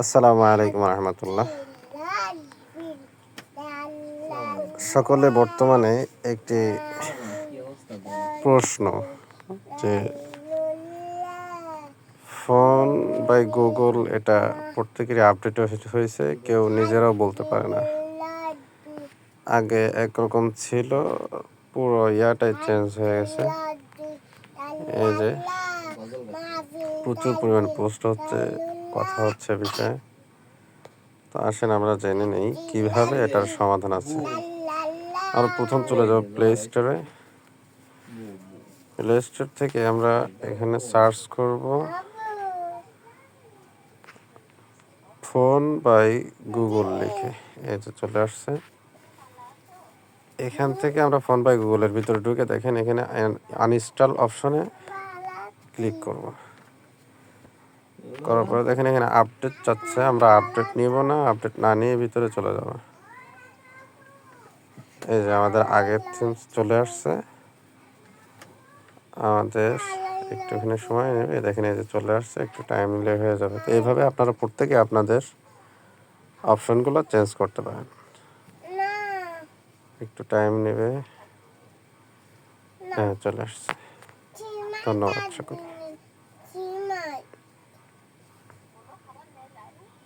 আসসালামু আলাইকুম রহমতুল্লাহ। সকলে বর্তমানে একটি প্রশ্ন যে ফোন বাই গুগল এটা প্রত্যেকেরই আপডেট হয়েছে, কেউ নিজেরাও বলতে পারে না। আগে একরকম ছিল, পুরো ইয়াটাই চেঞ্জ হয়ে গেছে। এই যে প্রচুর পরিমাণ পোস্ট হচ্ছে কথা হচ্ছে বিষয়ে। তো আসেন আমরা জেনে নেই কীভাবে এটার সমাধান আছে। আমরা প্রথম চলে যাব প্লে স্টোরে প্লে স্টোর থেকে আমরা এখানে সার্চ করব। ফোন বাই গুগল লিখে। এই যে চলে আসছে। এখান থেকে আমরা ফোন বাই গুগলের ভিতরে ঢুকে দেখেন এখানে আনইনস্টল অপশনে ক্লিক করব। করার পরে দেখেন এখানে আপডেট চাচ্ছে। আমরা আপডেট নিব না আপডেট না নিয়ে ভিতরে চলে যাব। এই যে আমাদের আগের থিম চলে আসছে। আমাদের একটুখানি সময় নেবে। দেখেন এই যে চলে আসছে, একটু টাইম নিলে হয়ে যাবে। তো এইভাবে আপনারা প্রত্যেকে আপনাদের অপশনগুলো চেঞ্জ করতে পারেন। একটু টাইম নেবে। হ্যাঁ চলে আসছে। ধন্যবাদ সকল